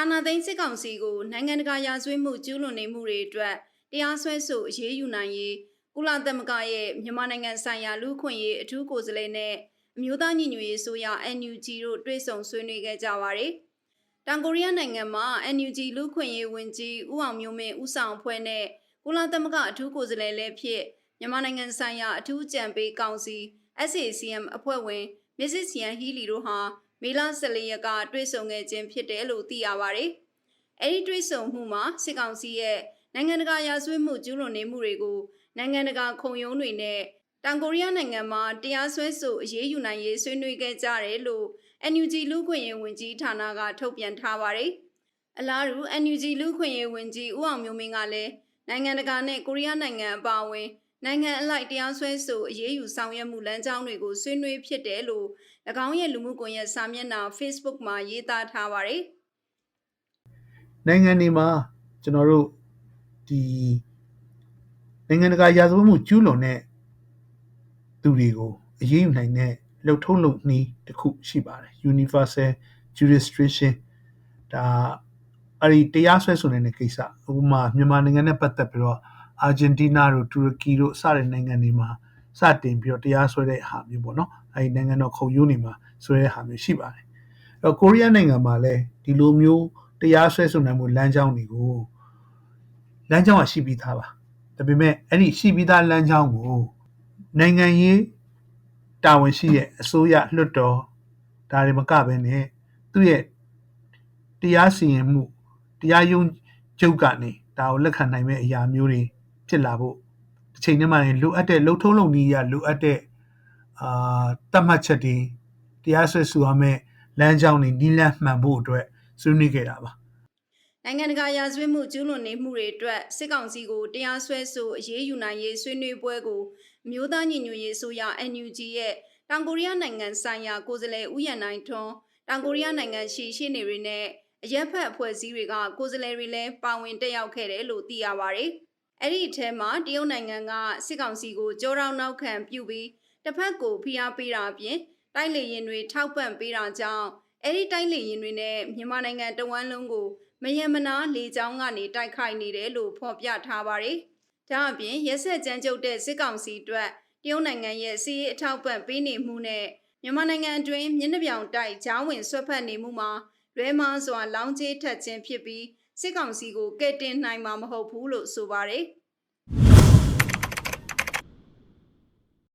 အာဏာသိမ်းစစ်ကောင်စီကိုနိုင်ငံတကာရာဇဝတ်မှုကျူးလွန်နေမှုတွေအတွက်တရားစွဲဆိုအရေးယူနိုင်ရေးကုလသမဂ္ဂရဲ့မြန်မာနိုင်ငံဆိုင်ရာလူ့အခွင့်အရေးအထူးကိုယ်စားလှယ်နဲ့အမျိုးသားညီညွတ်ရေးဆိုရ NUG တို့တွေ့ဆုံဆွေးနွေးခဲ့ကြပါတယ်။တောင်ကိုရီးယားနိုင်ငံမှာ NUG လူ့အခွင့်အရေးဝန်ကြီးဦးအောင်မျိုးမင်းဦးဆောင်အဖွဲ့နဲ့ကုလသမဂ္ဂအထူးကိုယ်စားလှယ်လည်းဖြစ်မြန်မာနိုင်ငံဆိုင်ရာအထူးကြံပေးကောင်စီ SACM အဖွဲ့ဝင် Mrs. Yan Healy တို့ဟာ မေလ14ရက်ကတွေ့ဆုံခဲ့ခြင်းဖြစ်တယ်လို့သိရပါတယ်။အဲဒီတွေ့ဆုံမှုမှာစစ်ကောင်စီရဲ့နိုင်ငံတကာရာဇဝတ်မှုကျူးလွန်နေမှုတွေကိုနိုင်ငံတကာခုံရုံးတွေနဲ့တောင်ကိုရီးယားနိုင်ငံမှာတရားစွဲဆိုအရေးယူနိုင်ရေးဆွေးနွေးခဲ့ကြတယ်လို့ NUG လူ့ခွင့်ရေးဝန်ကြီးဌာနကထုတ်ပြန်ထားပါတယ်။အလားတူ NUG လူ့ခွင့်ရေးဝန်ကြီးဦးအောင်မျိုးမင်းကလည်းနိုင်ငံတကာနဲ့ကိုရီးယားနိုင်ငံအပါအဝင် နိုင်ငံအလိုက်တရားစွဲဆိုအရေးယူဆောင်ရွက်မှုလမ်းကြောင်းတွေကိုဆွေးနွေးဖြစ်တယ်လို့၎င်းရဲ့လူမှုကွန်ရက်စာမျက်နှာ Facebook မှာရေးသားထားပါတယ်။နိုင်ငံတွေမှာကျွန်တော်တို့ဒီနိုင်ငံတကာရာဇဝတ်မှုကျူးလွန်တဲ့သူတွေကိုအရေးယူနိုင်တဲ့လှုပ်ထုံးလုပ်နည်းတစ်ခုရှိပါတယ် universal jurisdiction ဒါအဲ့ဒီတရားစွဲဆိုနေတဲ့ကိစ္စဥပမာမြန်မာနိုင်ငံနဲ့ပတ်သက်ပြီးတော့ အာဂျင်တီးနားတို့တူရကီတို့စတဲ့နိုင်ငံတွေမှာစတင်ပြီးတော့တရားစွဲတဲ့ဟာမျိုးပေါ့နော်အဲ့ဒီနိုင်ငံတော်ခုံရုံးတွေမှာစွဲတဲ့ဟာမျိုးရှိပါတယ်အဲ့တော့ကိုရီးယားနိုင်ငံမှာလည်းဒီလိုမျိုးတရားစွဲဆိုနိုင်မှုလမ်းကြောင်းတွေကိုလမ်းကြောင်းကရှိပြီးသားပါဒါပေမဲ့အဲ့ဒီရှိပြီးသားလမ်းကြောင်းကိုနိုင်ငံရေးတာဝန်ရှိတဲ့အစိုးရလွှတ်တော်ဒါတွေမကဘဲနဲ့သူ့ရဲ့တရားစီရင်မှုတရားရုံးချုပ်ကနေဒါကိုလက်ခံနိုင်မဲ့အရာမျိုးတွေ ဖြစ်လာဖို့တစ်ချိန်တည်းမှာရင်လိုအပ်တဲ့လှုပ်ထုံးလုပ်နည်းရလိုအပ်တဲ့အာတတ်မှတ်ချက်တွေတရားစွဲဆိုရမယ့်လမ်းကြောင်းတွေနီးလန်းမှန်ဖို့အတွက်ဆွေးနွေးခဲ့တာပါနိုင်ငံတကာရာဇဝတ်မှုကျူးလွန်နေမှုတွေအတွက်စစ်ကောင်စီကိုတရားစွဲဆိုအရေးယူနိုင်ရေးဆွေးနွေးပွဲကိုအမျိုးသားညီညွတ်ရေးဆိုရ NUG ရဲ့တောင်ကိုရီးယားနိုင်ငံဆိုင်ရာကိုယ်စားလှယ်ဦးရန်နိုင်ထွန်းတောင်ကိုရီးယားနိုင်ငံရှိရှေ့နေတွေနဲ့အရက်ဖက်အဖွဲ့အစည်းတွေကကိုယ်စားလှယ်တွေလည်းပါဝင်တက်ရောက်ခဲ့တယ်လို့သိရပါတယ်။ အဲ့ဒီအထဲမှာတရုတ်နိုင်ငံကစစ်ကောင်စီကိုကြောတောင်နောက်ခံပြုပြီးတစ်ဖက်ကိုဖိအားပေးတာအပြင်တိုက်လေရင်တွေထောက်ပံ့ပေးတာကြောင့်အဲ့ဒီတိုက်လေရင်တွေနဲ့မြန်မာနိုင်ငံတဝန်းလုံးကိုမယံမနာလေကြောင်းကနေတိုက်ခိုက်နေတယ်လို့ဖော်ပြထားပါတယ်။ဒါအပြင်ရက်ဆက်ကြမ်းကြုတ်တဲ့စစ်ကောင်စီအတွက်တရုတ်နိုင်ငံရဲ့စီးရေးအထောက်ပံ့ပေးနေမှုနဲ့မြန်မာနိုင်ငံအတွင်းမျက်နှာပြောင်တိုက်ဂျောင်းဝင်ဆွတ်ဖက်နေမှုမှာလွဲမားစွာလောင်းကျေးထက်ခြင်းဖြစ်ပြီး စစ်ကောင်စီကိုကဲ့တင်နိုင်မှာမဟုတ်ဘူးလို့ဆိုပါတယ်။